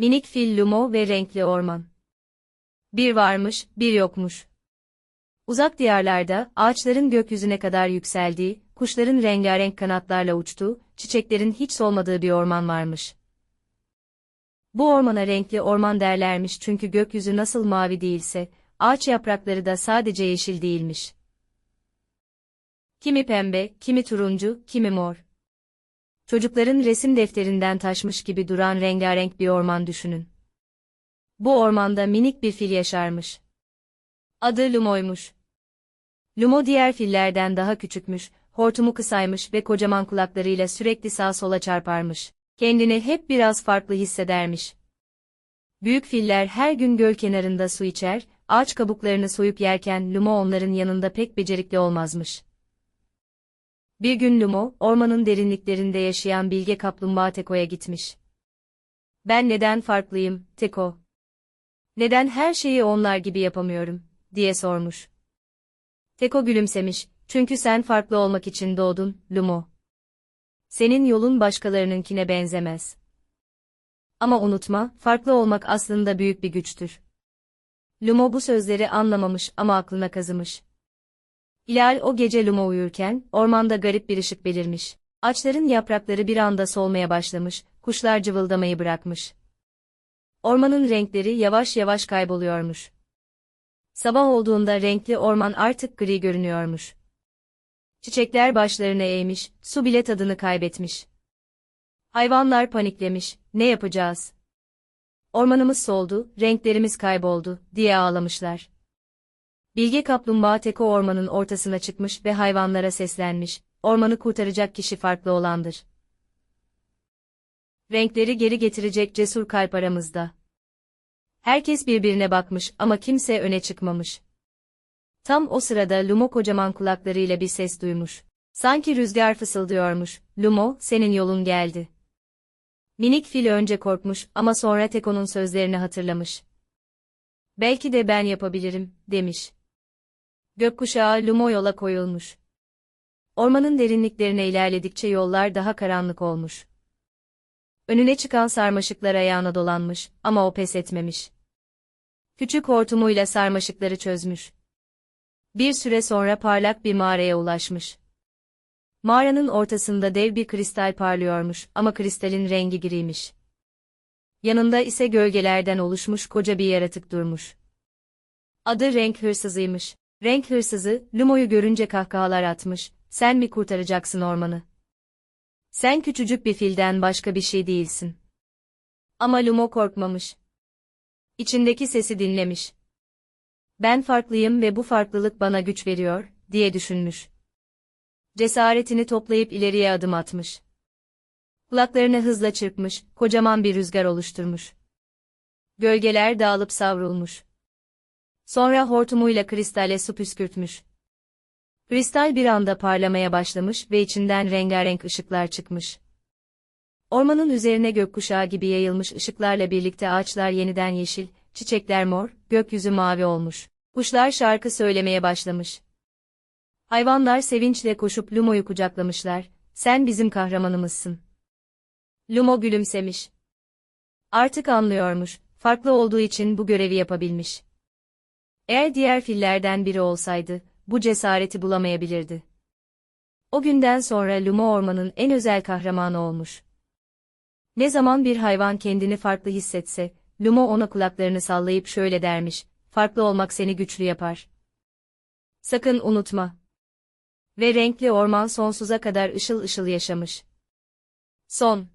Minik fil Lumo ve renkli orman. Bir varmış, bir yokmuş. Uzak diyarlarda, ağaçların gökyüzüne kadar yükseldiği, kuşların rengarenk kanatlarla uçtuğu, çiçeklerin hiç solmadığı bir orman varmış. Bu ormana renkli orman derlermiş çünkü gökyüzü nasıl mavi değilse, ağaç yaprakları da sadece yeşil değilmiş. Kimi pembe, kimi turuncu, kimi mor. Çocukların resim defterinden taşmış gibi duran rengarenk bir orman düşünün. Bu ormanda minik bir fil yaşarmış. Adı Lumo'ymuş. Lumo diğer fillerden daha küçükmüş, hortumu kısaymış ve kocaman kulaklarıyla sürekli sağa sola çarparmış. Kendini hep biraz farklı hissedermiş. Büyük filler her gün göl kenarında su içer, ağaç kabuklarını soyup yerken Lumo onların yanında pek becerikli olmazmış. Bir gün Lumo, ormanın derinliklerinde yaşayan bilge kaplumbağa Teko'ya gitmiş. Ben neden farklıyım, Teko? Neden her şeyi onlar gibi yapamıyorum, diye sormuş. Teko gülümsemiş, çünkü sen farklı olmak için doğdun, Lumo. Senin yolun başkalarınınkine benzemez. Ama unutma, farklı olmak aslında büyük bir güçtür. Lumo bu sözleri anlamamış ama aklına kazımış. Hilal o gece Lumo uyurken, ormanda garip bir ışık belirmiş. Ağaçların yaprakları bir anda solmaya başlamış, kuşlar cıvıldamayı bırakmış. Ormanın renkleri yavaş yavaş kayboluyormuş. Sabah olduğunda renkli orman artık gri görünüyormuş. Çiçekler başlarını eğmiş, su bile tadını kaybetmiş. Hayvanlar paniklemiş, ne yapacağız? Ormanımız soldu, renklerimiz kayboldu, diye ağlamışlar. Bilge kaplumbağa Teko ormanın ortasına çıkmış ve hayvanlara seslenmiş, ormanı kurtaracak kişi farklı olandır. Renkleri geri getirecek cesur kalp aramızda. Herkes birbirine bakmış ama kimse öne çıkmamış. Tam o sırada Lumo kocaman kulaklarıyla bir ses duymuş. Sanki rüzgar fısıldıyormuş, Lumo, senin yolun geldi. Minik fil önce korkmuş ama sonra Teko'nun sözlerini hatırlamış. Belki de ben yapabilirim, demiş. Gökkuşağı Lumo yola koyulmuş. Ormanın derinliklerine ilerledikçe yollar daha karanlık olmuş. Önüne çıkan sarmaşıklar ayağına dolanmış ama o pes etmemiş. Küçük hortumuyla sarmaşıkları çözmüş. Bir süre sonra parlak bir mağaraya ulaşmış. Mağaranın ortasında dev bir kristal parlıyormuş ama kristalin rengi giriymiş. Yanında ise gölgelerden oluşmuş koca bir yaratık durmuş. Adı renk hırsızıymış. Renk hırsızı, Lumo'yu görünce kahkahalar atmış, sen mi kurtaracaksın ormanı? Sen küçücük bir filden başka bir şey değilsin. Ama Lumo korkmamış. İçindeki sesi dinlemiş. Ben farklıyım ve bu farklılık bana güç veriyor, diye düşünmüş. Cesaretini toplayıp ileriye adım atmış. Kulaklarını hızla çırpmış, kocaman bir rüzgar oluşturmuş. Gölgeler dağılıp savrulmuş. Sonra hortumuyla kristale su püskürtmüş. Kristal bir anda parlamaya başlamış ve içinden rengarenk ışıklar çıkmış. Ormanın üzerine gökkuşağı gibi yayılmış ışıklarla birlikte ağaçlar yeniden yeşil, çiçekler mor, gökyüzü mavi olmuş. Kuşlar şarkı söylemeye başlamış. Hayvanlar sevinçle koşup Lumo'yu kucaklamışlar, sen bizim kahramanımızsın. Lumo gülümsemiş. Artık anlıyormuş, farklı olduğu için bu görevi yapabilmiş. Eğer diğer fillerden biri olsaydı, bu cesareti bulamayabilirdi. O günden sonra Lumo ormanın en özel kahramanı olmuş. Ne zaman bir hayvan kendini farklı hissetse, Lumo ona kulaklarını sallayıp şöyle dermiş, farklı olmak seni güçlü yapar. Sakın unutma. Ve renkli orman sonsuza kadar ışıl ışıl yaşamış. Son